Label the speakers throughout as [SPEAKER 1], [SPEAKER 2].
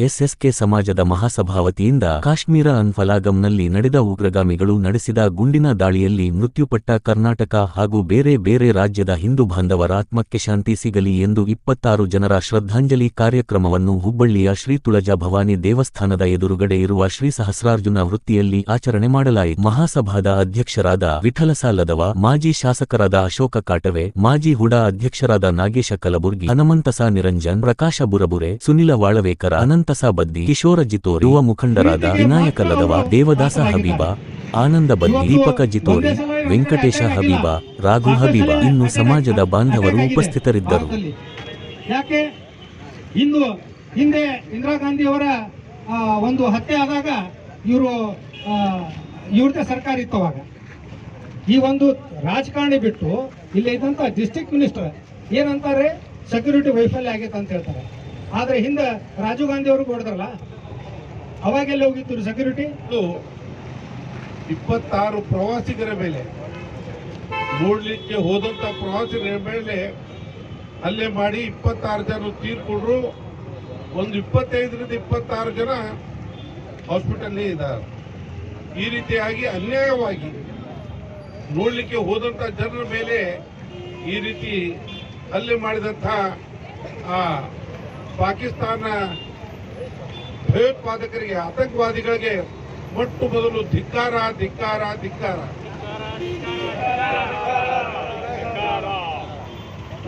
[SPEAKER 1] SSK ಸಮಾಜದ ಮಹಾಸಭಾವತಿಯಿಂದ ಕಾಶ್ಮೀರ ಅನ್ಫಲಾಗಂನಲ್ಲಿ ನಡೆದ ಉಗ್ರಗಾಮಿಗಳು ನಡೆಸಿದ ಗುಂಡಿನ ದಾಳಿಯಲ್ಲಿ ಮೃತ್ಯುಪಟ್ಟ ಕರ್ನಾಟಕ ಹಾಗೂ ಬೇರೆ ಬೇರೆ ರಾಜ್ಯದ ಹಿಂದೂ ಬಾಂಧವರ ಆತ್ಮಕ್ಕೆ ಶಾಂತಿ ಸಿಗಲಿ ಎಂದು ಇಪ್ಪತ್ತಾರು ಜನರ ಶ್ರದ್ಧಾಂಜಲಿ ಕಾರ್ಯಕ್ರಮವನ್ನು ಹುಬ್ಬಳ್ಳಿಯ ಶ್ರೀ ತುಳಜಾ ಭವಾನಿ ದೇವಸ್ಥಾನದ ಎದುರುಗಡೆ ಇರುವ ಶ್ರೀ ಸಹಸ್ರಾರ್ಜುನ ವೃತ್ತಿಯಲ್ಲಿ ಆಚರಣೆ ಮಾಡಲಾಯಿತು. ಮಹಾಸಭಾದ ಅಧ್ಯಕ್ಷರಾದ ವಿಠಲಸಾಲದವ ಮಾಜಿ ಶಾಸಕರಾದ ಅಶೋಕ ಕಾಟವೆ, ಮಾಜಿ ಹುಡಾ ಅಧ್ಯಕ್ಷರಾದ ನಾಗೇಶ ಕಲಬುರ್ಗಿ, ಹನುಮಂತಸ ನಿರಂಜನ್, ಪ್ರಕಾಶ ಬುರಬುರೆ, ಸುನಿಲ ವಾಳವೇಕರ ಅನಂತಸ ಬದ್ದಿ, ಕಿಶೋರ ಜಿತೋರಿ, ಯುವ ಮುಖಂಡರಾದ ವಿನಾಯಕ ಲದವ, ದೇವದಾಸ ಹಬೀಬ, ಆನಂದ ಬದ್ದಿ, ದೀಪಕ ಜಿತೋರಿ, ವೆಂಕಟೇಶ ಹಬೀಬ, ರಾಘು ಹಬೀಬ ಇನ್ನು ಸಮಾಜದ ಬಾಂಧವರು ಉಪಸ್ಥಿತರಿದ್ದರು.
[SPEAKER 2] ಯಾಕೆ? ಇಂದು ಹಿಂದೆ ಇಂದಿರಾ ಗಾಂಧಿ ಅವರ ಒಂದು ಹತ್ಯೆ ಆದಾಗ ಇವರು ಇವ್ರದ್ದೇ ಸರ್ಕಾರ ಇತ್ತು ಈ ಒಂದು ರಾಜಕಾರಣಿ ಬಿಟ್ಟು ಇಲ್ಲಿ ಇದ್ದಂತ ಡಿಸ್ಟಿಕ್ ಮಿನಿಸ್ಟರ್ ಏನಂತಾರೆ? ಸೆಕ್ಯೂರಿಟಿ ವೈಫಲ್ಯ ಆಗೈತೆ ಅಂತ ಹೇಳ್ತಾರೆ. ಆದ್ರೆ ಹಿಂದೆ ರಾಜೀವ್ ಗಾಂಧಿ ಅವ್ರಿಗೆ ಹೊಡೆದ್ರಲ್ಲ? ಅವಾಗೆಲ್ಲ ಹೋಗಿತ್ತು ಸೆಕ್ಯೂರಿಟಿ
[SPEAKER 3] ಇಪ್ಪತ್ತಾರು ಪ್ರವಾಸಿಗರ ಮೇಲೆ, ನೋಡ್ಲಿಕ್ಕೆ ಹೋದಂತ ಪ್ರವಾಸಿಗರ ಮೇಲೆ ಅಲ್ಲೇ ಮಾಡಿ ಇಪ್ಪತ್ತಾರು ಜನ ತೀರ್ಕೊಂಡ್ರು ಒಂದು ಇಪ್ಪತ್ತೈದರಿಂದ ಇಪ್ಪತ್ತಾರು ಜನ ಹಾಸ್ಪಿಟಲ್ ಇದ್ದಾರೆ ಈ ರೀತಿಯಾಗಿ ಅನ್ಯಾಯವಾಗಿ ನೋಡಲಿಕ್ಕೆ ಹೋದಂತ ಜನರ ಮೇಲೆ ಈ ರೀತಿ ಅಲ್ಲೇ ಮಾಡಿದಂಥ ಆ ಪಾಕಿಸ್ತಾನ ಭಯೋತ್ಪಾದಕರಿಗೆ ಆತಂಕವಾದಿಗಳಿಗೆ ಮೊಟ್ಟು ಮೊದಲು ಧಿಕ್ಕಾರ ಧಿಕ್ಕಾರ ಧಿಕ್ಕಾರ.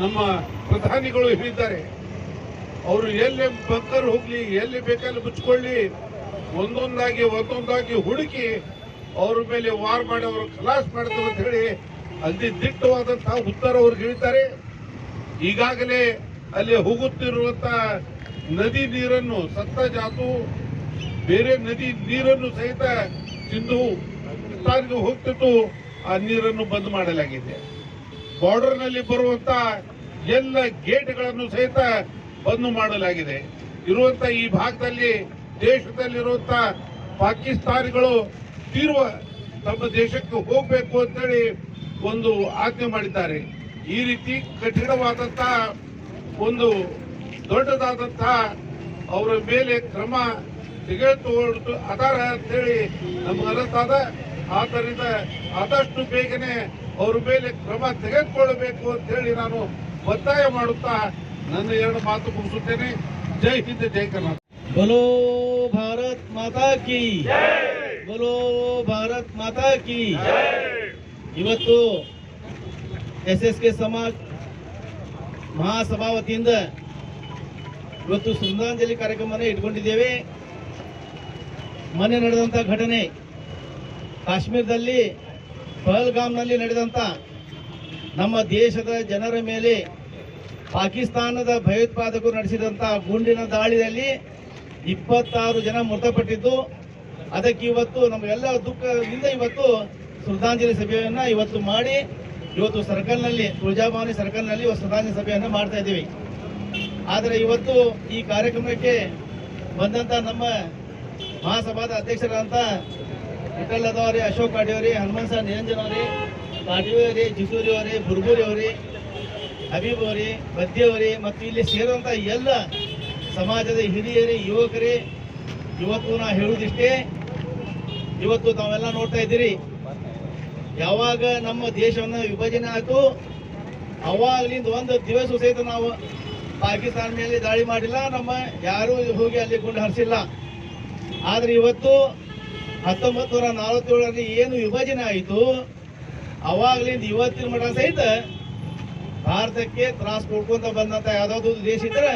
[SPEAKER 3] ನಮ್ಮ ಪ್ರಧಾನಿಗಳು ಹೇಳಿದ್ದಾರೆ, ಅವರು ಎಲ್ಲಿ ಬಂಕರ್ ಹೋಗ್ಲಿ, ಎಲ್ಲಿ ಬೇಕಲ್ಲಿ ಮುಚ್ಕೊಳ್ಳಿ, ಒಂದೊಂದಾಗಿ ಒಂದೊಂದಾಗಿ ಹುಡುಕಿ, ಅವ್ರ ಮೇಲೆ ವಾರ್ ಮಾಡಿ, ಅವರು ಖಲಾಸ್ ಮಾಡ್ತಾರೆ ಅಂತ ಹೇಳಿ ಅಲ್ಲಿ ದಿಟ್ಟವಾದಂತಹ ಉತ್ತರ ಅವ್ರಿಗೆ ಹೇಳ್ತಾರೆ ಈಗಾಗಲೇ ಅಲ್ಲಿ ಹೋಗುತ್ತಿರುವಂತ ನದಿ ನೀರನ್ನು ಸತ್ತ ಜಾತು, ಬೇರೆ ನದಿ ನೀರನ್ನು ಸಹಿತ ತಿಂದು ತಾರಿಗೆ ಹೋಗ್ತಿತ್ತು. ಆ ನೀರನ್ನು ಬಂದ್ ಮಾಡಲಾಗಿದೆ. ಬಾರ್ಡರ್ನಲ್ಲಿ ಬರುವಂತ ಎಲ್ಲ ಗೇಟ್ಗಳನ್ನು ಸಹಿತ ಬಂದ್ ಮಾಡಲಾಗಿದೆ. ಇರುವಂತ ಈ ಭಾಗದಲ್ಲಿ ದೇಶದಲ್ಲಿರುವಂತ ಪಾಕಿಸ್ತಾನಿಗಳು ತೀರ್ವ ತಮ್ಮ ದೇಶಕ್ಕೆ ಹೋಗಬೇಕು ಅಂತೇಳಿ ಒಂದು ಆಜ್ಞೆ ಮಾಡಿದ್ದಾರೆ. ಈ ರೀತಿ ಕಠಿಣವಾದಂತ ಒಂದು ದೊಡ್ಡದಾದಂತಹ ಅವರ ಮೇಲೆ ಕ್ರಮ ತೆಗೆದುಕೊಂಡು ಅದಾರ ಅಂತೇಳಿ ನಮ್ಗೆ ಅನಿಸ್ತಾದ. ಆದ್ದರಿಂದ ಆದಷ್ಟು ಬೇಗನೆ ಅವ್ರ ಮೇಲೆ ಕ್ರಮ ತೆಗೆದುಕೊಳ್ಳಬೇಕು ಅಂತೇಳಿ ನಾನು ಒತ್ತಾಯ ಮಾಡುತ್ತಾ ನನ್ನ ಎರಡು ಮಾತು ಮುಗಿಸುತ್ತೇನೆ. ಜೈ ಹಿಂದ್ ಜೈ ಕರ್ನಾಟಕ.
[SPEAKER 2] ಬಲೋ ಭಾರತ್ ಮಾತಾ ಕಿ. ಬಲೋ ಭಾರತ್ ಮಾತಾ ಕಿ. ಇವತ್ತು ಎಸ್ ಎಸ್ ಕೆ ಸಮಾಜ ಮಹಾಸಭಾ ವತಿಯಿಂದ ಇವತ್ತು ಶ್ರದ್ಧಾಂಜಲಿ ಕಾರ್ಯಕ್ರಮವನ್ನು ಇಟ್ಕೊಂಡಿದ್ದೇವೆ. ಮೊನ್ನೆ ನಡೆದಂಥ ಘಟನೆ, ಕಾಶ್ಮೀರದಲ್ಲಿ ಪಹಲ್ಗಾಮ್ನಲ್ಲಿ ನಡೆದಂಥ ನಮ್ಮ ದೇಶದ ಜನರ ಮೇಲೆ ಪಾಕಿಸ್ತಾನದ ಭಯೋತ್ಪಾದಕರು ನಡೆಸಿದಂಥ ಗುಂಡಿನ ದಾಳಿಯಲ್ಲಿ ಇಪ್ಪತ್ತಾರು ಜನ ಮೃತಪಟ್ಟಿದ್ದು, ಅದಕ್ಕೆ ಇವತ್ತು ನಮಗೆಲ್ಲ ದುಃಖದಿಂದ ಇವತ್ತು ಶ್ರದ್ಧಾಂಜಲಿ ಸಭೆಯನ್ನು ಇವತ್ತು ಮಾಡಿ ಇವತ್ತು ಸರ್ಕಲ್ನಲ್ಲಿ ತುಳಜಾಭವಾನಿ ಸರ್ಕಲ್ನಲ್ಲಿ ಇವತ್ತು ಸಭೆಯನ್ನು ಮಾಡ್ತಾ ಇದ್ದೀವಿ. ಆದರೆ ಇವತ್ತು ಈ ಕಾರ್ಯಕ್ರಮಕ್ಕೆ ಬಂದಂತ ನಮ್ಮ ಮಹಾಸಭಾದ ಅಧ್ಯಕ್ಷರಾದಂಥ ವಿಠಲದವರೇ ಅಶೋಕ್ ಕಾಡಿಯವರಿ ಹನುಮಂತ ನಿರಂಜನ್ ಅವರೇ ಕಾಡಿಯವರಿ ಜಿಸೂರಿ ಅವರೇ, ಬುರ್ಬುರಿ ಅವರೇ, ಹಬೀಬ್ ಅವರೇ ಬದ್ದಿಯವರಿ ಮತ್ತು ಇಲ್ಲಿ ಸೇರುವಂಥ ಎಲ್ಲ ಸಮಾಜದ ಹಿರಿಯರೇ, ಯುವಕರೇ, ಇವತ್ತು ನಾ ಹೇಳುವುದಿಷ್ಟೇ, ಇವತ್ತು ತಾವೆಲ್ಲ ನೋಡ್ತಾ ಇದ್ದೀರಿ. ಯಾವಾಗ ನಮ್ಮ ದೇಶವನ್ನು ವಿಭಜನೆ ಆಯ್ತು, ಅವಾಗಲಿಂದ ಒಂದು ದಿವಸ ಸಹಿತ ನಾವು ಪಾಕಿಸ್ತಾನ ಮೇಲೆ ದಾಳಿ ಮಾಡಿಲ್ಲ, ನಮ್ಮ ಯಾರೂ ಹೋಗಿ ಅಲ್ಲಿ ಗುಂಡು ಹರಿಸಿಲ್ಲ. ಆದ್ರೆ ಇವತ್ತು ಹತ್ತೊಂಬತ್ತು ನೂರ ನಲವತ್ತೇಳರಲ್ಲಿ ಏನು ವಿಭಜನೆ ಆಯಿತು, ಅವಾಗಲಿಂದ ಇವತ್ತಿನ ಮಠ ಸಹಿತ ಭಾರತಕ್ಕೆ ತ್ರಾಸ ಕೊಡ್ಕೊಂತ ಬಂದಂತ ಯಾವುದಾದ್ರು ದೇಶ ಇದ್ರೆ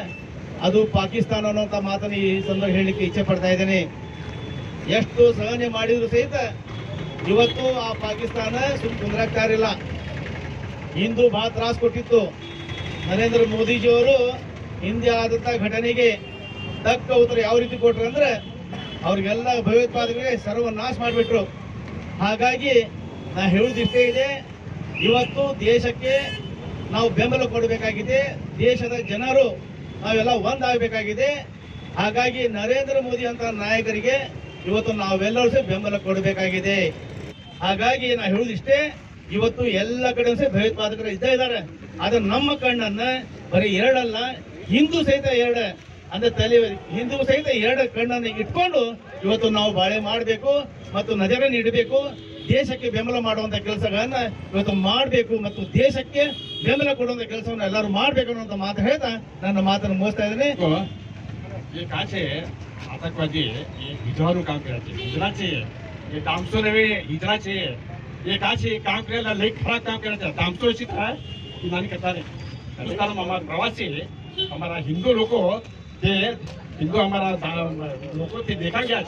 [SPEAKER 2] ಅದು ಪಾಕಿಸ್ತಾನ ಅನ್ನೋಂಥ ಮಾತನ್ನು ಈ ಸಂದರ್ಭ ಹೇಳಲಿಕ್ಕೆ ಇಚ್ಛೆ ಪಡ್ತಾ ಇದ್ದೇನೆ. ಎಷ್ಟು ಸಹನೆ ಮಾಡಿದ್ರು ಸಹಿತ ಇವತ್ತು ಆ ಪಾಕಿಸ್ತಾನ ಸುಮ್ ಕುಂದ್ರಾಗ್ತಾ ಇರಲಿಲ್ಲ. ಇಂದು ಬಹಳ ತ್ರಾಸ ಕೊಟ್ಟಿತ್ತು. ನರೇಂದ್ರ ಮೋದಿಜಿಯವರು ಹಿಂದೆ ಆದಂತ ಘಟನೆಗೆ ತಕ್ಕ ಉತ್ತರ ಯಾವ ರೀತಿ ಕೊಟ್ರು ಅಂದ್ರೆ ಅವ್ರಿಗೆಲ್ಲ ಭಯೋತ್ಪಾದಕರಿಗೆ ಸರ್ವನಾಶ ಮಾಡಿಬಿಟ್ರು. ಹಾಗಾಗಿ ನಾ ಹೇಳೋದಿಷ್ಟೇ ಇದೆ, ಇವತ್ತು ದೇಶಕ್ಕೆ ನಾವು ಬೆಂಬಲ ಕೊಡಬೇಕಾಗಿದೆ. ದೇಶದ ಜನರು ನಾವೆಲ್ಲ ಒಂದಾಗಬೇಕಾಗಿದೆ. ಹಾಗಾಗಿ ನರೇಂದ್ರ ಮೋದಿ ಅಂತ ನಾಯಕರಿಗೆ ಇವತ್ತು ನಾವೆಲ್ಲರೂ ಸಹ ಬೆಂಬಲ ಕೊಡಬೇಕಾಗಿದೆ. ಹಾಗಾಗಿ ನಾ ಹೇಳುದಿಷ್ಟೇ ಇವತ್ತು ಎಲ್ಲ ಕಡೆ ಭಯೋತ್ಪಾದಕರು ಇದ್ದೇ ಇದ್ದಾರೆ. ಆದ್ರೆ ನಮ್ಮ ಕಣ್ಣನ್ನ ಬರೀ ಎರಡಲ್ಲ, ಹಿಂದೂ ಸಹಿತ ಎರಡ,
[SPEAKER 4] ಅಂದ್ರೆ ತಲೆ ಹಿಂದೂ ಸಹಿತ ಎರಡ ಕಣ್ಣನ್ನು ಇಟ್ಕೊಂಡು ಇವತ್ತು ನಾವು ಬಾಳೆ ಮಾಡಬೇಕು ಮತ್ತು ನಜರ ನೀಡಬೇಕು ದೇಶಕ್ಕೆ ಬೆಂಬಲ ಮಾಡುವಂತ ಕೆಲಸಗಳನ್ನ ಇವತ್ತು ಮಾಡಬೇಕು ಮತ್ತು ದೇಶಕ್ಕೆ ಬೆಂಬಲ ಕೊಡುವಂತ ಕೆಲಸವನ್ನು ಎಲ್ಲರೂ ಮಾಡ್ಬೇಕು ಅನ್ನುವಂತ ಮಾತು ಹೇಳ್ತಾ ನನ್ನ ಮಾತನ್ನು ಮುಗಿಸ್ತಾ ಇದ್ದೀನಿ.
[SPEAKER 5] ಈ ಕಾಶೆ ಆತಂಕವಾದಿ ಈ ಬಿಜಾರು ಗುಜರಾತಿ ये दामसो नव्हे हिजरा छे ये का छे काम करायला लई खराब काम करायचं दामसो अशी काय की नानी करता रे हिंदुस्तान हमारा प्रवासी हमारा हिंदू लोग हो, ते हिंदू हमारा लोग ते देखा गया है।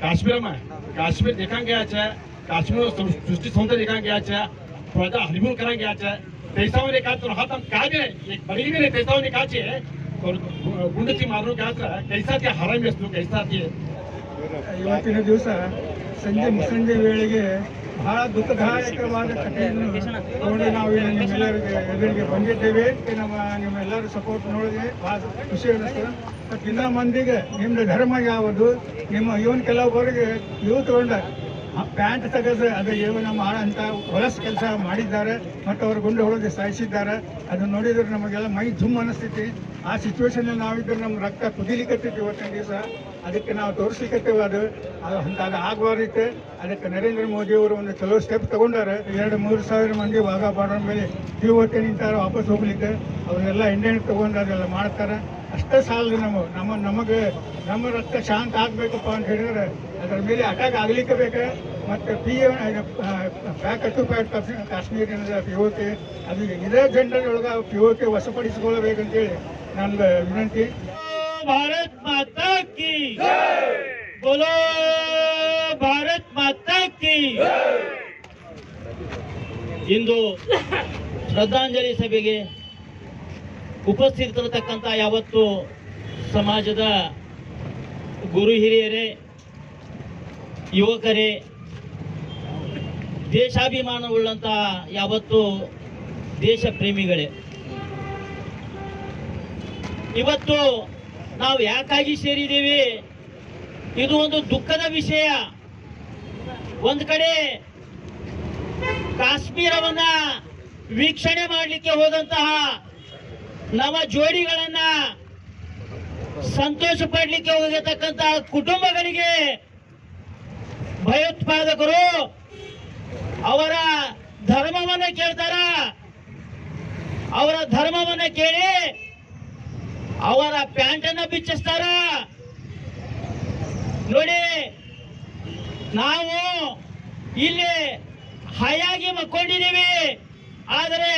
[SPEAKER 5] काश्मीर में काश्मीर देखा गया है काश्मीर सृष्टि सौंदर्य देखा गया है थोड़ा हनीमून करा गया है। तेसावर एक हाथ हाथ हम का भी एक बड़ी भी नहीं तेसावर एक हाथ और गुंड की मारो क्या कैसा के हरा में कैसा के
[SPEAKER 6] ಇವತ್ತಿನ ದಿವಸ ಸಂಜೆ ಮುಸಂಜೆ ವೇಳೆಗೆ ಬಹಳ ದುಃಖದಾಯಕವಾದ ಕಥೆಯನ್ನು ನೋಡಿ ನಾವು ನಿಮ್ಮೆಲ್ಲರಿಗೆ ಎದುರಿಗೆ ಬಂದಿದ್ದೇವೆ. ನಮ್ಮ ನಿಮ್ಮೆಲ್ಲರೂ ಸಪೋರ್ಟ್ ನೋಡಿದ್ವಿ ಬಹಳ ಖುಷಿ ಅನ್ನಿಸ್ತು. ಮತ್ತು ಇನ್ನ ಮಂದಿಗೆ ನಿಮ್ಮದು ಧರ್ಮ ಯಾವುದು? ನಿಮ್ಮ ಇವನ್ ಕೆಲವೊಬ್ಬರಿಗೆ ಇವು ತಗೊಂಡ ಪ್ಯಾಂಟ್ ತೆಗೆದ್ರೆ ಅದು ಏನು ಅಂತ ಹೊಲಸು ಕೆಲಸ ಮಾಡಿದ್ದಾರೆ. ಮತ್ತು ಅವರು ಗುಂಡು ಹೊಡೆದು ಸಾಯಿಸಿದ್ದಾರೆ. ಅದನ್ನ ನೋಡಿದ್ರೆ ನಮಗೆಲ್ಲ ಮೈ ಜುಮ್ ಅನಿಸ್ತೈತಿ ಆ ಸಿಚುವೇಶನಲ್ಲಿ ನಾವಿದ್ರೆ ನಮ್ಮ ರಕ್ತ ಕುದಿಲಿಕತ್ತೈತಿ ಇವತ್ತಿನ ದಿವಸ. ಅದಕ್ಕೆ ನಾವು ತೋರಿಸ್ಲಿಕ್ಕತ್ತೇವೆ ಅದು ಅಂತಾಗ ಆಗಬಾರ್ದಿತ್ತು ಅದಕ್ಕೆ ನರೇಂದ್ರ ಮೋದಿ ಅವರು ಒಂದು ಚಲೋ ಸ್ಟೆಪ್ ತಗೊಂಡಾರೆ. ಎರಡು, ಮೂರು ಸಾವಿರ ಮಂದಿ ಭಾಗ ಬಾರ್ಡರ್ ಮೇಲೆ ಜೀವಕ್ಕೆ ನಿಂತಾರೆ ವಾಪಸ್ ಹೋಗ್ಲಿಕ್ಕೆ. ಅವರೆಲ್ಲ ಇಂಡಿಯನ್ ತಗೊಂಡು ಅದೆಲ್ಲ ಮಾಡ್ತಾರೆ. ಅಷ್ಟೇ ಸಾಲದು ನಮ್ಮ ನಮ್ಮ, ನಮಗೆ, ನಮ್ಮ ರಕ್ತ ಶಾಂತ ಆಗ್ಬೇಕಪ್ಪ ಅಂತ ಹೇಳಿದ್ರೆ ಅದರ ಮೇಲೆ ಅಟ್ಯಾಕ್ ಆಗ್ಲಿಕ್ಕೆ ಬೇಕು. ಮತ್ತೆ P Pak to Pak Kashmir P O K ಅದು ಇದೇ ಜನರಲ್ ಒಳಗೆ ಪಿ ಓ ಕೆ ವಶಪಡಿಸಿಕೊಳ್ಳಬೇಕಂತೇಳಿ ನನ್ನ ವಿನಂತಿ.
[SPEAKER 4] भारत माता की बोलो भारत ಮಾತಾ ಕಿ ಇಂದು ಶ್ರದ್ಧಾಂಜಲಿ ಸಭೆಗೆ ಉಪಸ್ಥಿತರಿರತಕ್ಕಂಥ ಯಾವತ್ತು ಸಮಾಜದ ಗುರು ಹಿರಿಯರೇ ಯುವಕರೇ ದೇಶಾಭಿಮಾನವುಳ್ಳಂಥ ಯಾವತ್ತು ದೇಶ ಪ್ರೇಮಿಗಳೇ ಇವತ್ತು ನಾವು ಯಾಕಾಗಿ ಸೇರಿದ್ದೀವಿ? ಇದು ಒಂದು ದುಃಖದ ವಿಷಯ. ಒಂದು ಕಡೆ ಕಾಶ್ಮೀರವನ್ನ ವೀಕ್ಷಣೆ ಮಾಡಲಿಕ್ಕೆ ಹೋದಂತಹ ನವ ಜೋಡಿಗಳನ್ನ ಸಂತೋಷ ಪಡ್ಲಿಕ್ಕೆ ಹೋಗಿರ್ತಕ್ಕಂತಹ ಕುಟುಂಬಗಳಿಗೆ ಭಯೋತ್ಪಾದಕರು ಅವರ ಧರ್ಮವನ್ನ ಕೇಳ್ತಾರ? ಅವರ ಧರ್ಮವನ್ನ ಕೇಳಿ ಅವರ ಪ್ಯಾಂಟನ್ನು ಬಿಚ್ಚಿಸ್ತಾರ. ನೋಡಿ, ನಾವು ಇಲ್ಲಿ ಹಯಾಗಿ ಮಕ್ಕೊಂಡಿದ್ದೀವಿ. ಆದರೆ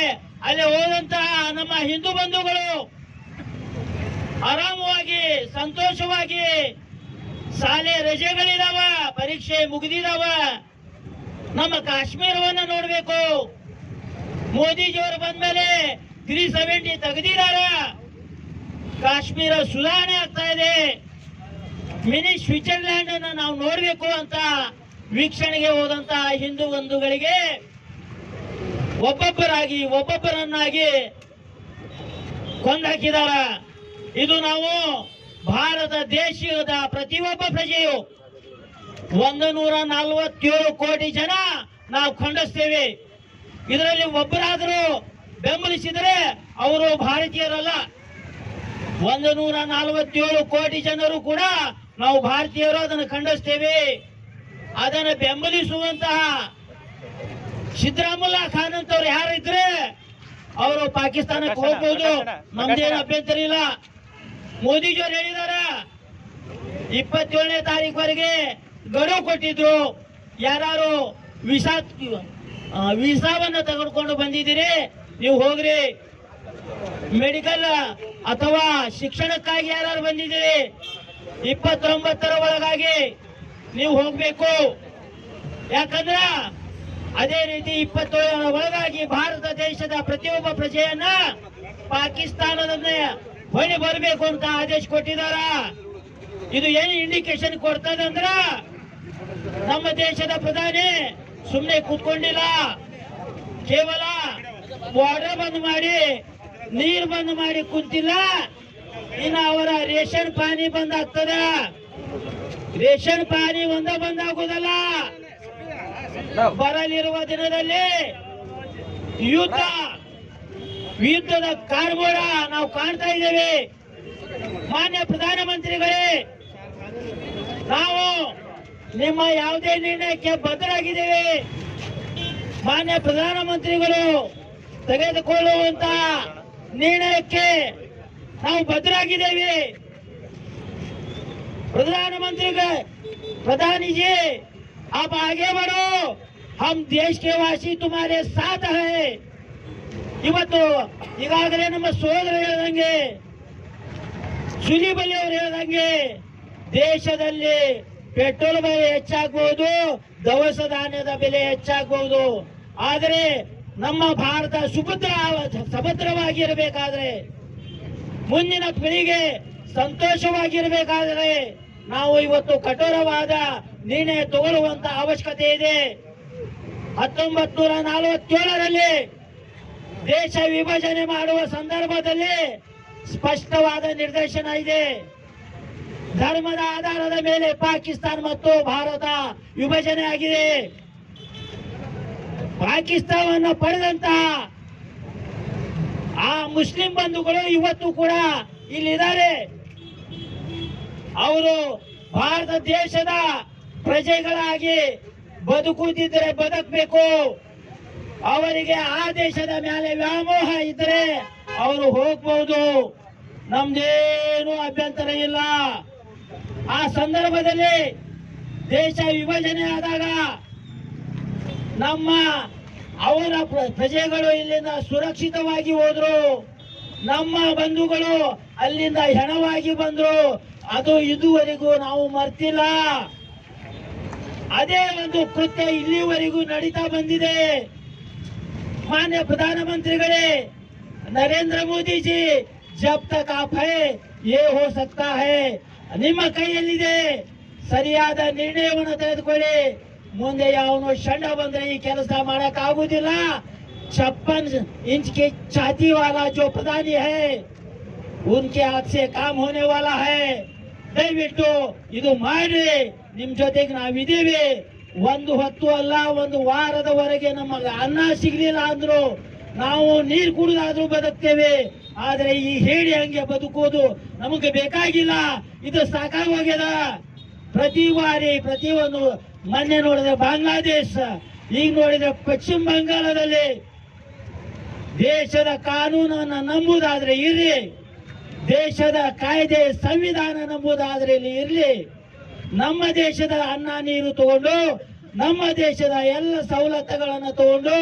[SPEAKER 4] ಅಲ್ಲಿ ಹೋದಂತಹ ನಮ್ಮ ಹಿಂದೂ ಬಂಧುಗಳು ಆರಾಮವಾಗಿ, ಸಂತೋಷವಾಗಿ ಶಾಲೆ ರಜೆಗಳಿದಾವ, ಪರೀಕ್ಷೆ ಮುಗಿದಿದಾವ. ನಮ್ಮ ಕಾಶ್ಮೀರವನ್ನ ನೋಡಬೇಕು. ಮೋದಿಜಿಯವರು ಬಂದ್ಮೇಲೆ ತ್ರೀ ಸೆವೆಂಟಿ ತೆಗೆದಿದಾರ. ಕಾಶ್ಮೀರ ಸುಧಾರಣೆ ಆಗ್ತಾ ಇದೆ. ಮಿನಿ ಸ್ವಿಟ್ಜರ್ಲ್ಯಾಂಡ್ ಅನ್ನು ನಾವು ನೋಡಬೇಕು ಅಂತ ವೀಕ್ಷಣೆಗೆ ಹೋದಂತ ಹಿಂದೂ ಬಂಧುಗಳಿಗೆ ಒಬ್ಬೊಬ್ಬರಾಗಿ ಒಬ್ಬೊಬ್ಬರನ್ನಾಗಿ ಕೊಂದಾಕಿದಾರ. ಇದು ನಾವು ಭಾರತ ದೇಶದ ಪ್ರತಿಯೊಬ್ಬ ಪ್ರಜೆಯು ಒಂದು ನೂರ ನಲ್ವತ್ತೇಳು ಕೋಟಿ ಜನ ನಾವು ಖಂಡಿಸ್ತೇವೆ. ಇದರಲ್ಲಿ ಒಬ್ಬರಾದರೂ ಬೆಂಬಲಿಸಿದರೆ ಅವರು ಭಾರತೀಯರಲ್ಲ. ಒಂದು ನೂರ ನಲವತ್ತೇಳು ಕೋಟಿ ಜನರು ಕೂಡ ನಾವು ಭಾರತೀಯರು ಅದನ್ನು ಖಂಡಿಸ್ತೇವೆ. ಅದನ್ನು ಬೆಂಬಲಿಸುವಂತಹ ಸಿದ್ದರಾಮುಲ್ಲಾ ಖಾನ್ ಅಂತವ್ರು ಯಾರಿದ್ರೆ ಅವರು ಪಾಕಿಸ್ತಾನಕ್ಕೆ ಹೋಗ್ಬೋದು. ನಮ್ದೇನು ಅಭ್ಯಂತರ ಇಲ್ಲ. ಮೋದಿಜಿಯವರು ಹೇಳಿದಾರ ಇಪ್ಪತ್ತೇಳನೇ ತಾರೀಕುವರೆಗೆ ಗಡುವು ಕೊಟ್ಟಿದ್ರು. ಯಾರು ವಿಸಾ ವೀಸಾವನ್ನು ತೆಗೆದುಕೊಂಡು ಬಂದಿದ್ದೀರಿ ನೀವು ಹೋಗ್ರಿ. ಮೆಡಿಕಲ್ ಅಥವಾ ಶಿಕ್ಷಣಕ್ಕಾಗಿ ಯಾರು ಬಂದಿದ್ದೀರಿ? ಇಪ್ಪತ್ತೊಂಬತ್ತರ ಒಳಗಾಗಿ ನೀವು ಹೋಗ್ಬೇಕು. ಯಾಕಂದ್ರ ಅದೇ ರೀತಿ ಇಪ್ಪತ್ತೇಳರ ಒಳಗಾಗಿ ಭಾರತ ದೇಶದ ಪ್ರತಿಯೊಬ್ಬ ಪ್ರಜೆಯನ್ನ ಪಾಕಿಸ್ತಾನದ ಹೊಣೆ ಬರಬೇಕು ಅಂತ ಆದೇಶ ಕೊಟ್ಟಿದಾರ ಇದು ಏನು ಇಂಡಿಕೇಶನ್ ಕೊಡ್ತದೆ ಅಂದ್ರ ನಮ್ಮ ದೇಶದ ಪ್ರಧಾನಿ ಸುಮ್ಮನೆ ಕೂತ್ಕೊಂಡಿಲ್ಲ. ಕೇವಲ ಬಾರ್ಡರ್ ಬಂದ್ ಮಾಡಿ ನೀರ್ ಬಂದ್ ಮಾಡಿ ಕುಂತಿಲ್ಲ. ಇನ್ನು ಅವರ ರೇಷನ್ ಪಾನಿ ಬಂದ್ ಆಗ್ತದ. ರೇಷನ್ ಪಾನಿ ಒಂದ ಬಂದ್ ಆಗುದಲ್ಲ. ಬರಲಿರುವ ದಿನದಲ್ಲಿ ಯುದ್ಧ, ಯುದ್ಧದ ಕಾರ್ಮೋಡ ನಾವು ಕಾಣ್ತಾ ಇದ್ದೇವೆ. ಮಾನ್ಯ ಪ್ರಧಾನಮಂತ್ರಿಗಳೇ, ನಾವು ನಿಮ್ಮ ಯಾವುದೇ ನಿರ್ಣಯಕ್ಕೆ ಬದ್ಧರಾಗಿದ್ದೇವೆ. ಮಾನ್ಯ ಪ್ರಧಾನಮಂತ್ರಿಗಳು, ತೆಗೆದುಕೊಳ್ಳುವಂತಹ ನಿರ್ಣಯಕ್ಕೆ ನಾವು ಬದ್ಧರಾಗಿದ್ದೇವೆ प्रधानमंत्री के प्रधानी जी आप आगे बढ़ो हम देश के वासी तुम्हारे साथ है ಇವತ್ತು ಈಗಾಗಲೇ ನಮ್ಮ ಸೋದರ ಹೇಳ್ದಂಗೆ ಸುಲಿಬಲಿ ಅವರು ಹೇಳ್ದಂಗೆ ದೇಶದಲ್ಲಿ ಪೆಟ್ರೋಲ್ ಬೆಲೆ ಹೆಚ್ಚಾಗಬಹುದು ದವಸ ಧಾನ್ಯದ ಬೆಲೆ ಹೆಚ್ಚಾಗಬಹುದು ಆದರೆ ನಮ್ಮ ಭಾರತ ಸುಭದ್ರ ಸಭದ್ರವಾಗಿರಬೇಕಾದ್ರೆ ಮುಂದಿನ ಪೀಳಿಗೆ ಸಂತೋಷವಾಗಿರಬೇಕಾದರೆ, ನಾವು ಇವತ್ತು ಕಠೋರವಾದ ನಿರ್ಣಯ ತಗೊಳ್ಳುವಂತ ಅವಶ್ಯಕತೆ ಇದೆ. ಹತ್ತೊಂಬತ್ ನೂರ ನಲವತ್ತೇಳರಲ್ಲಿ ದೇಶ ವಿಭಜನೆ ಮಾಡುವ ಸಂದರ್ಭದಲ್ಲಿ ಸ್ಪಷ್ಟವಾದ ನಿರ್ದೇಶನ ಇದೆ. ಧರ್ಮದ ಆಧಾರದ ಮೇಲೆ ಪಾಕಿಸ್ತಾನ ಮತ್ತು ಭಾರತ ವಿಭಜನೆ ಆಗಿದೆ ಪಾಕಿಸ್ತಾನವನ್ನು ಪಡೆದಂತ ಆ ಮುಸ್ಲಿಂ ಬಂಧುಗಳು ಇವತ್ತು ಕೂಡ ಇಲ್ಲಿದ್ದಾರೆ. ಅವರು ಭಾರತ ದೇಶದ ಪ್ರಜೆಗಳಾಗಿ ಬದುಕುತ್ತಿದ್ದರೆ ಬದುಕಬೇಕು. ಅವರಿಗೆ ಆ ದೇಶದ ಮೇಲೆ ವ್ಯಾಮೋಹ ಇದ್ದರೆ ಅವರು ಹೋಗ್ಬಹುದು ನಮ್ದೇನು ಅಭ್ಯಂತರ ಇಲ್ಲ. ಆ ಸಂದರ್ಭದಲ್ಲಿ ದೇಶ ವಿಭಜನೆ ಆದಾಗ ನಮ್ಮ ಅವರ ಪ್ರ- ಪ್ರಜೆಗಳು ಇಲ್ಲಿಂದ ಸುರಕ್ಷಿತವಾಗಿ ಹೋದ್ರು. ನಮ್ಮ ಬಂಧುಗಳು ಅಲ್ಲಿಂದ ಹೆಣವಾಗಿ ಬಂದ್ರು. ಅದು ಇದುವರೆಗೂ ನಾವು ಮರ್ತಿಲ್ಲ. ಅದೇ ಒಂದು ಕೃತ್ಯ ಇಲ್ಲಿವರೆಗೂ ನಡೀತಾ ಬಂದಿದೆ. ಮಾನ್ಯ ಪ್ರಧಾನಮಂತ್ರಿಗಳೇ, ನರೇಂದ್ರ ಮೋದಿಜಿ ಜಬ್ ತಕ್ ಆಪ್ ಹೈ ಹೋ ಸಕ್ತಾ ಹೈ. ನಿಮ್ಮ ಕೈಯಲ್ಲಿದೆ. ಸರಿಯಾದ ನಿರ್ಣಯವನ್ನು ತೆಗೆದುಕೊಳ್ಳಿ. ಮುಂದೆ ಯಾವನು ಷಂಡ ಬಂದ್ರೆ ಈ ಕೆಲಸ ಮಾಡಕ್ ಆಗುದಿಲ್ಲ छप्पन इंच की छाती वाला जो प्रधानी है उनके हाथ से काम होने वाला है ದಯವಿಟ್ಟು ಇದು ಮಾಡಿ ನಿಮ್ ಜೊತೆಗೆ ನಾವಿದ್ದೀವಿ ಒಂದು ಹೊತ್ತು ಅಲ್ಲ ಒಂದು ವಾರದವರೆಗೆ ನಮಗೆ ಅನ್ನ ಸಿಗ್ಲಿಲ್ಲ ಅಂದ್ರು ನಾವು ನೀರು ಕುಡಿದಾದ್ರೂ ಬದುಕ್ತೇವೆ ಆದ್ರೆ ಈ ಹೇಳಿ ಹಂಗೆ ಬದುಕೋದು ನಮಗೆ ಬೇಕಾಗಿಲ್ಲ ಇದು ಸಾಕಾಗೋಗ್ಯದ ಪ್ರತಿ ಬಾರಿ ಪ್ರತಿ ಒಂದು ಮೊನ್ನೆ ನೋಡಿದ್ರೆ ಬಾಂಗ್ಲಾದೇಶ, ಈಗ ನೋಡಿದ್ರೆ ಪಶ್ಚಿಮ ಬಂಗಾಳದಲ್ಲಿ ದೇಶದ ಕಾನೂನನ್ನು ನಂಬುದಾದ್ರೆ ಇರಲಿ, ದೇಶದ ಕಾಯ್ದೆ ಸಂವಿಧಾನ ನಂಬುದಾದ್ರೆ ಇಲ್ಲಿ ಇರಲಿ, ನಮ್ಮ ದೇಶದ ಅನ್ನ ನೀರು ತಗೊಂಡು, ನಮ್ಮ ದೇಶದ ಎಲ್ಲ ಸವಲತ್ತುಗಳನ್ನು ತಗೊಂಡು,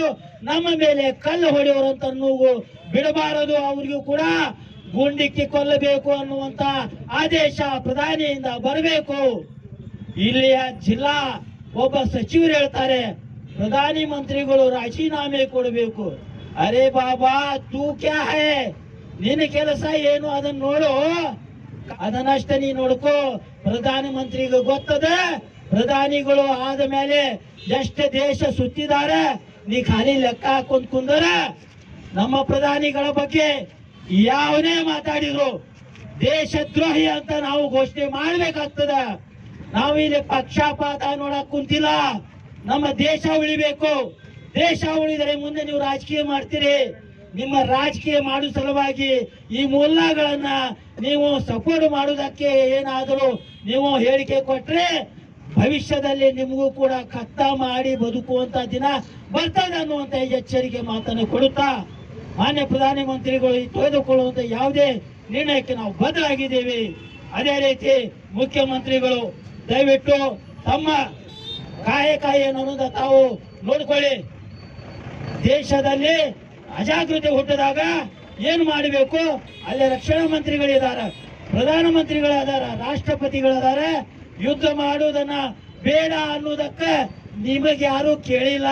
[SPEAKER 4] ನಮ್ಮ ಮೇಲೆ ಕಲ್ಲು ಹೊಡೆಯುವಂತ ನೋವು ಬಿಡಬಾರದು ಅವ್ರಿಗೂ ಕೂಡ. ಗುಂಡಿಕ್ಕಿ ಕೊಲ್ಲಬೇಕು ಅನ್ನುವಂತ ಆದೇಶ ಪ್ರಧಾನಿಯಿಂದ ಬರಬೇಕು. ಇಲ್ಲಿಯ ಜಿಲ್ಲಾ ಒಬ್ಬ ಸಚಿವರು ಹೇಳ್ತಾರೆ, ಪ್ರಧಾನಿ ಮಂತ್ರಿಗಳು ರಾಜೀನಾಮೆ ಕೊಡಬೇಕು. ಅರೆ ಬಾಬಾ, ತೂ ಕ್ಯಾ ಹೇ? ನಿನ್ನ ಕೆಲಸ ಏನು? ಅದನ್ನ ನೋಡು. ಅದನ್ನಷ್ಟ ನೀ ನೋಡ್ಕೊ. ಪ್ರಧಾನ ಮಂತ್ರಿಗೆ ಗೊತ್ತದ? ಪ್ರಧಾನಿಗಳು ಆದ ಮೇಲೆ ಎಷ್ಟು ದೇಶ ಸುತ್ತಿದ್ದಾರೆ ನೀ ಖಾಲಿ ಲೆಕ್ಕ ಹಾಕೊಂಡ್ ಕುಂದರ. ನಮ್ಮ ಪ್ರಧಾನಿಗಳ ಬಗ್ಗೆ ಯಾವನೇ ಮಾತಾಡಿದ್ರು, ದೇಶದ್ರೋಹಿ ಅಂತ ನಾವು ಘೋಷಣೆ ಮಾಡ್ಬೇಕಾಗ್ತದ. ನಾವು ಇಲ್ಲಿ ಪಕ್ಷಪಾತ ನೋಡಕ್ ಕುಂತಿಲ್ಲ. ನಮ್ಮ ದೇಶ ಉಳಿಬೇಕು. ದೇಶ ಉಳಿದರೆ ಮುಂದೆ ನೀವು ರಾಜಕೀಯ ಮಾಡ್ತೀರಿ. ನಿಮ್ಮ ರಾಜಕೀಯ ಮಾಡುವ ಸಲುವಾಗಿ ಈ ಮುಲ್ಲಾಗಳನ್ನ ನೀವು ಸಪೋರ್ಟ್ ಮಾಡುವುದಕ್ಕೆ ಏನಾದರೂ ನೀವು ಹೇಳಿಕೆ ಕೊಟ್ರೆ ಭವಿಷ್ಯದಲ್ಲಿ ನಿಮಗೂ ಕೂಡ ಕತ್ತ ಮಾಡಿ ಬದುಕುವಂತ ದಿನ ಬರ್ತದೆ ಅನ್ನುವಂತ ಎಚ್ಚರಿಕೆ ಮಾತನ್ನು ಕೊಡುತ್ತಾ ಮಾನ್ಯ ಪ್ರಧಾನಮಂತ್ರಿಗಳು ತೆಗೆದುಕೊಳ್ಳುವಂತ ಯಾವುದೇ ನಿರ್ಣಯಕ್ಕೆ ನಾವು ಬದಲಾಗಿದ್ದೇವೆ. ಅದೇ ರೀತಿ ಮುಖ್ಯಮಂತ್ರಿಗಳು ದಯವಿಟ್ಟು ತಮ್ಮ ಕಾಯಕ ಏನು ತಾವು ನೋಡ್ಕೊಳ್ಳಿ. ದೇಶದಲ್ಲಿ ಅಜಾಗೃತಿ ಹುಟ್ಟಿದಾಗ ಏನು ಮಾಡಬೇಕು? ಅಲ್ಲಿ ರಕ್ಷಣಾ ಮಂತ್ರಿಗಳಿದ್ದಾರೆ ಪ್ರಧಾನಮಂತ್ರಿಗಳದಾರ, ರಾಷ್ಟ್ರಪತಿಗಳದಾರ, ಯುದ್ಧ ಮಾಡುವುದನ್ನ ಬೇಡ ಅನ್ನೋದಕ್ಕೆ ನಿಮಗೆ ಯಾರು ಕೇಳಿಲ್ಲ.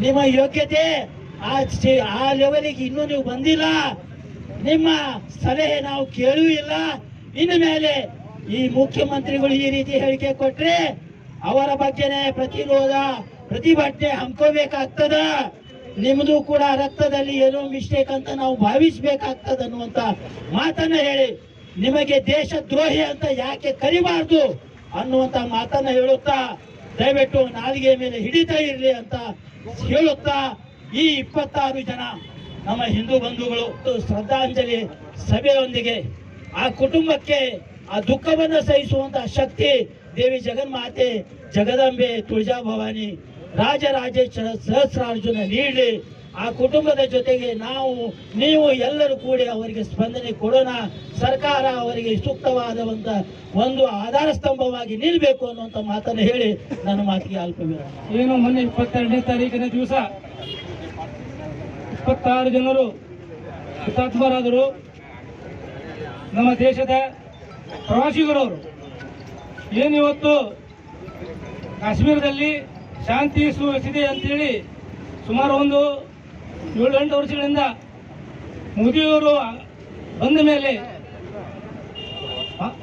[SPEAKER 4] ನಿಮ್ಮ ಯೋಗ್ಯತೆ ಆ ಆ ಲೆವೆಲಿಗೆ ಇನ್ನೂ ನೀವು ಬಂದಿಲ್ಲ. ನಿಮ್ಮ ಸಲಹೆ ನಾವು ಕೇಳೂ ಇಲ್ಲ ಇನ್ನು ಮೇಲೆ ಈ ಮುಖ್ಯಮಂತ್ರಿಗಳು ಈ ರೀತಿ ಹೇಳಿಕೆ ಕೊಟ್ರೆ ಅವರ ಬಗ್ಗೆನೇ ಪ್ರತಿರೋಧ, ಪ್ರತಿಭಟನೆ ಹಮ್ಕೋಬೇಕಾಗ್ತದ ನಿಮ್ದು ಕೂಡ ರಕ್ತದಲ್ಲಿ ಏನೋ ಮಿಸ್ಟೇಕ್ ಅಂತ ನಾವು ಭಾವಿಸ್ಬೇಕಾಗ್ತದ ಅನ್ನುವಂತ ಮಾತನ್ನ ಹೇಳಿ, ನಿಮಗೆ ದೇಶ ದ್ರೋಹಿ ಅಂತ ಯಾಕೆ ಕರಿಬಾರ್ದು ಅನ್ನುವಂತ ಮಾತನ್ನ ಹೇಳುತ್ತಾ, ದಯವಿಟ್ಟು ನಾಲಿಗೆ ಮೇಲೆ ಹಿಡಿತಾ ಇರಲಿ ಅಂತ ಹೇಳುತ್ತಾ, ಈ ಇಪ್ಪತ್ತಾರು ಜನ ನಮ್ಮ ಹಿಂದೂ ಬಂಧುಗಳು ಶ್ರದ್ಧಾಂಜಲಿ ಸಭೆಯೊಂದಿಗೆ ಆ ಕುಟುಂಬಕ್ಕೆ ಆ ದುಃಖವನ್ನು ಸಹಿಸುವಂತಹ ಶಕ್ತಿ ದೇವಿ ಜಗನ್ಮಾತೆ ಜಗದಂಬೆ ತುಳಜಾ ಭವಾನಿ ರಾಜರಾಜೇಶ್ವರ ಸಹಸ್ರಾರ್ಜುನ ನೀಡಲಿ. ಆ ಕುಟುಂಬದ ಜೊತೆಗೆ ನಾವು, ನೀವು ಎಲ್ಲರೂ ಕೂಡಿ ಅವರಿಗೆ ಸ್ಪಂದನೆ ಕೊಡೋಣ. ಸರ್ಕಾರ ಅವರಿಗೆ ಸೂಕ್ತವಾದಂಥ ಒಂದು ಆಧಾರ ಸ್ತಂಭವಾಗಿ ನಿಲ್ಲಬೇಕು ಅನ್ನುವಂಥ ಮಾತನ್ನು ಹೇಳಿ ನನ್ನ ಮಾತಿಗೆ ಅಲ್ಪ ವಿರಾಮ
[SPEAKER 7] ಏನು ಮೊನ್ನೆ ಇಪ್ಪತ್ತೆರಡನೇ ತಾರೀಕಿನ ದಿವಸ ಇಪ್ಪತ್ತಾರು ಜನರು ಹುತಾತ್ಮರಾದರು. ನಮ್ಮ ದೇಶದ ಪ್ರವಾಸಿಗರವರು ಏನಿವತ್ತು ಕಾಶ್ಮೀರದಲ್ಲಿ ಶಾಂತಿ ಸುವ್ಯವಸ್ಥಿದೆ ಅಂತೇಳಿ ಸುಮಾರು ಒಂದು ಏಳು ಎಂಟು ವರ್ಷಗಳಿಂದ ಮೋದಿಯವರು ಬಂದ ಮೇಲೆ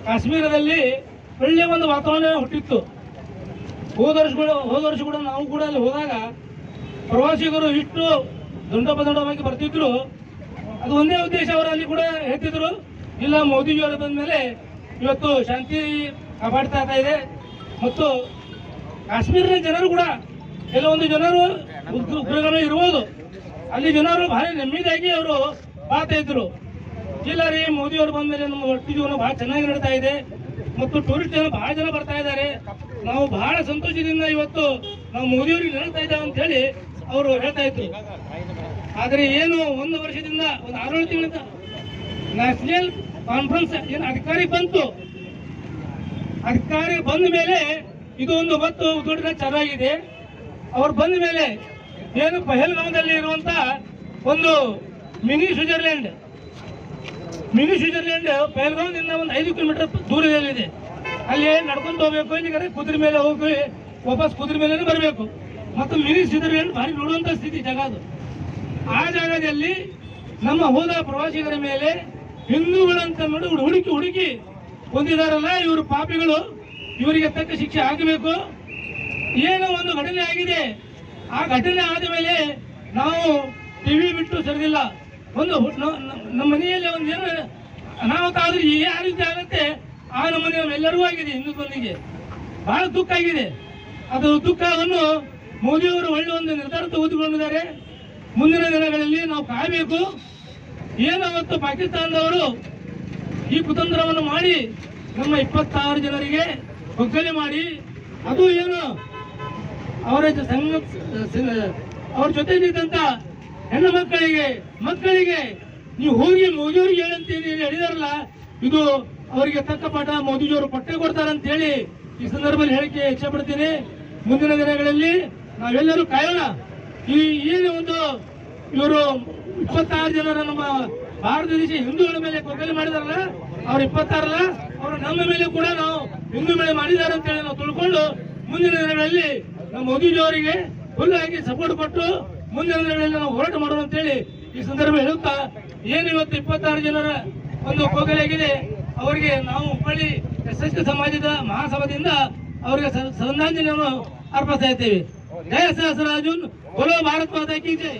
[SPEAKER 7] ಕಾಶ್ಮೀರದಲ್ಲಿ ಒಳ್ಳೆಯ ಒಂದು ವಾತಾವರಣ ಹುಟ್ಟಿತ್ತು. ಹೋದ ವರ್ಷ ಕೂಡ, ಹೋದ ವರ್ಷ ನಾವು ಕೂಡ ಅಲ್ಲಿ ಹೋದಾಗ ಪ್ರವಾಸಿಗರು ಇಷ್ಟು ದಂಡೋಪದಂಡವಾಗಿ ಬರ್ತಿದ್ರು. ಅದು ಒಂದೇ ಉದ್ದೇಶ ಅವರು ಅಲ್ಲಿ ಕೂಡ ಹೇಳ್ತಿದ್ರು. ಇಲ್ಲ ಮೋದಿಜಿಯವರು ಬಂದ ಮೇಲೆ ಇವತ್ತು ಶಾಂತಿ ಕಾಪಾಡ್ತಾ ಇದೆ. ಮತ್ತು ಕಾಶ್ಮೀರದ ಜನರು ಕೂಡ ಕೆಲವೊಂದು ಜನರು ಉಗ್ರಗಳು ಇರ್ಬೋದು. ಅಲ್ಲಿ ಜನರು ಭಾರಿ ನೆಮ್ಮದಿಯಾಗಿ ಅವರು ಬಾಳ್ತಾ ಇದ್ರು ಇಲ್ಲ ರೀ ಮೋದಿ ಅವರು ಬಂದ ಮೇಲೆ ನಮ್ಮ ಒಟ್ಟು ಜೀವನ ಬಹಳ ಚೆನ್ನಾಗಿ ನಡೀತಾ ಇದೆ. ಮತ್ತು ಟೂರಿಸ್ಟ್ ಜನ ಬಹಳ ಜನ ಬರ್ತಾ ಇದ್ದಾರೆ. ನಾವು ಬಹಳ ಸಂತೋಷದಿಂದ ಇವತ್ತು ನಾವು ಮೋದಿಯವ್ರಿಗೆ ನಡೀತಾ ಇದ್ದಾವೆ ಅಂತ ಹೇಳಿ ಅವರು ಹೇಳ್ತಾ ಇದ್ರು. ಆದರೆ ಏನು ಒಂದು ವರ್ಷದಿಂದ ಒಂದು ತಿಂಗಳಿಂದ ನ್ಯಾಷನಲ್ ಕಾನ್ಫರೆನ್ಸ್ ಏನು ಅಧಿಕಾರಿ ಬಂತು? ಅಧಿಕಾರಿ ಬಂದ ಮೇಲೆ ಇದು ಒಂದು ಹೊತ್ತು ಉದ್ಘಾಟನೆ ಚೆನ್ನಾಗಿದೆ ಅವ್ರು ಬಂದ ಮೇಲೆ ಏನು ಪಹಲ್ಗಾಮದಲ್ಲಿ ಇರುವಂತ ಒಂದು ಮಿನಿ ಸ್ವಿಟ್ಜರ್ಲೆಂಡ್. ಮಿನಿ ಸ್ವಿಟ್ಜರ್ಲ್ಯಾಂಡ್ ಪಹಲ್ಗಾಮದಿಂದ ಒಂದು ಐದು ಕಿಲೋಮೀಟರ್ ದೂರದಲ್ಲಿದೆ. ಅಲ್ಲಿ ನಡ್ಕೊಂಡು ಹೋಗ್ಬೇಕು ಇಲ್ಲಿಗಾರೆ ಕುದುರೆ ಮೇಲೆ ಹೋಗಿ ವಾಪಸ್ ಕುದುರೆ ಮೇಲೆ ಬರಬೇಕು. ಮತ್ತು ಮಿನಿ ಸ್ವಿಟ್ಜರ್ಲೆಂಡ್ ಭಾರಿ ನೋಡುವಂತ ಸ್ಥಿತಿ ಜಾಗ ಅದು. ಆ ಜಾಗದಲ್ಲಿ ನಮ್ಮ ಹೋದ ಪ್ರವಾಸಿಗರ ಮೇಲೆ ಹಿಂದೂಗಳಂತ ನೋಡಿ ಹುಡುಕಿ ಹುಡುಕಿ ಹೊಂದಿದಾರಲ್ಲ ಇವರು ಪಾಪಿಗಳು. ಇವರಿಗೆ ತಕ್ಕ ಶಿಕ್ಷೆ ಆಗಬೇಕು. ಏನೋ ಒಂದು ಘಟನೆ ಆಗಿದೆ. ಆ ಘಟನೆ ಆದ ಮೇಲೆ ನಾವು ಟಿವಿ ಬಿಟ್ಟು ಸರಿದಿಲ್ಲ. ಒಂದು ನಮ್ಮ ಮನೆಯಲ್ಲಿ ಒಂದು ಏನು ಅನಾಹುತ ಆದ್ರೆ ಯಾವ ರೀತಿ ಆಗುತ್ತೆ. ಆ ನಮ್ಮನೆ ಎಲ್ಲರೂ ಆಗಿದೆ, ಹಿಂದೂತ್ವನಿಗೆ. ಬಹಳ ದುಃಖ ಆಗಿದೆ. ಅದು ದುಃಖವನ್ನು ಮೋದಿಯವರು ಒಳ್ಳೆ ಒಂದು ನಿರ್ಧಾರ ತೆಗೆದುಕೊಂಡಿದ್ದಾರೆ. ಮುಂದಿನ ದಿನಗಳಲ್ಲಿ ನಾವು ಕಾಯಬೇಕು. ಏನು ಅವತ್ತು ಪಾಕಿಸ್ತಾನದವರು ಈ ಕುತಂತ್ರವನ್ನು ಮಾಡಿ ನಮ್ಮ ಇಪ್ಪತ್ತಾರು ಜನರಿಗೆ ಒಗ್ಗಲೆ ಮಾಡಿ, ಅದು ಏನು? ಅವರ ಸಂಘ ಅವ್ರ ಅವ್ರ ನಿಂತ ಹೆಣ್ಣು ಮಕ್ಕಳಿಗೆ ಮಕ್ಕಳಿಗೆ ನೀವು ಹೋಗಿ ಮೋದಿಯವ್ರಿಗೆ ಹೇಳಂತೀನಿ ಹೇಳಿದಾರಲ್ಲ, ಇದು ಅವರಿಗೆ ತಕ್ಕ ಪಾಠ ಮೋದಿಜಿಯವರು ಪಟ್ಟೆ ಕೊಡ್ತಾರಂತ ಹೇಳಿ ಈ ಸಂದರ್ಭದಲ್ಲಿ ಹೇಳಿಕೆ ಇಚ್ಛೆ ಪಡ್ತೀನಿ ಮುಂದಿನ ದಿನಗಳಲ್ಲಿ ನಾವೆಲ್ಲರೂ ಕಾಯೋಣ. ಈ, ಏನು ಒಂದು ಇವರು ಇಪ್ಪತ್ತಾರು ಜನರ ನಮ್ಮ ಭಾರತ ದೇಶ ಹಿಂದೂಗಳ ಮೇಲೆ ಕೊಕ್ಕಲಿ ಮಾಡಿದಾರಲ್ಲ, ಅವ್ರು ಇಪ್ಪತ್ತಾರಲ್ಲ, ಅವರು ನಮ್ಮ ಮೇಲೆ ಕೂಡ ನಾವು ಹಿಂದೂ ಮೇಲೆ ಮಾಡಿದ್ದಾರೆ ಅಂತ ಹೇಳಿ ನಾವು ತಿಳ್ಕೊಂಡು ಮುಂದಿನ ದಿನಗಳಲ್ಲಿ ನಮ್ಮ ಮೋದಿಜಿಯವರಿಗೆ ಫುಲ್ ಆಗಿ ಸಪೋರ್ಟ್ ಕೊಟ್ಟು ಮುಂದಿನ ದಿನಗಳಲ್ಲಿ ನಾವು ಹೋರಾಟ ಮಾಡೋಣ ಅಂತೇಳಿ ಈ ಸಂದರ್ಭ ಹೇಳುತ್ತಾ, ಏನು ಇವತ್ತು ಇಪ್ಪತ್ತಾರು ಜನರ ಒಂದು ಕೋಗಲಾಗಿದೆ ಅವರಿಗೆ ನಾವು ಹುಬ್ಬಳ್ಳಿ ಎಸ್ ಸಮಾಜದ ಮಹಾಸಭಾದಿಂದ ಅವರಿಗೆ ಶ್ರದ್ಧಾಂಜಲಿಯನ್ನು ಅರ್ಪಿಸ್ತಾ ಇದ್ದೇವೆ. ಜಯ ಸಹಸ್ರಾಜುನ್ ಭಾರತ್ ಮಾತಾ ಕಿ ಜೈ.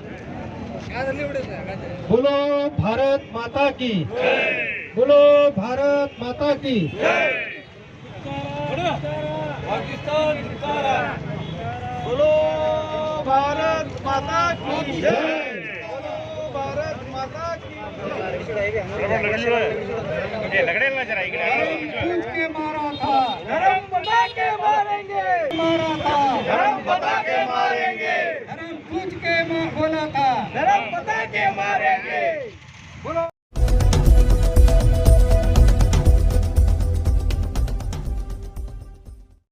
[SPEAKER 8] बोलो भारत माता की। बोलो भारत माता की।
[SPEAKER 2] बोलो भारत माता की। बोलो भारत माता की।
[SPEAKER 8] मारा था। धर्म बता के मारेंगे। मारा था
[SPEAKER 2] धर्म बता के मारेंगे।
[SPEAKER 8] के बोला था।
[SPEAKER 2] पता के मारेंगे बोलो